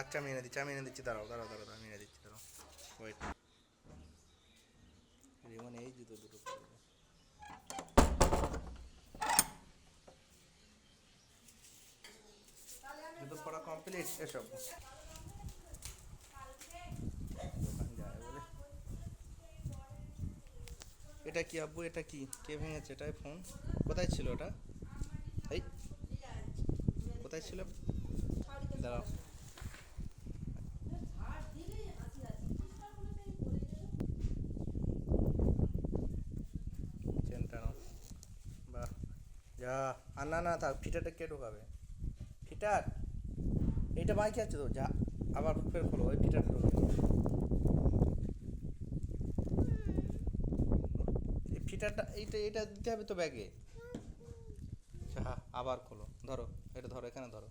আচ্ছা আমি এনে দিচ্ছি আমি এনে দিচ্ছি দাঁড়াও দাঁড়াও দাঁড়াও আমি এনে দিচ্ছি দাঁড়াও ওয়েট রিমন এই জুতো দুটো। জুতো পরা কমপ্লিট এসব এটা কি আব্বু? এটা কি? কে ভেঙেছে? এটাই ফোন কোথায় ছিল ওটা এই, কোথায় ছিল? দাঁড়াও। যা, আর না না, থাক, ফিটারটা কে ঢোকাবে? ফিটার? এইটা বাইকে আছে তো, যা, আবার ফের খোলো, ওই ফিটারটা ঢোকে। এই ফিটারটা, এইটা এটা দিতে হবে তো ব্যাগে। আবার খোলো, ধরো, এটা ধরো, এখানে ধরো।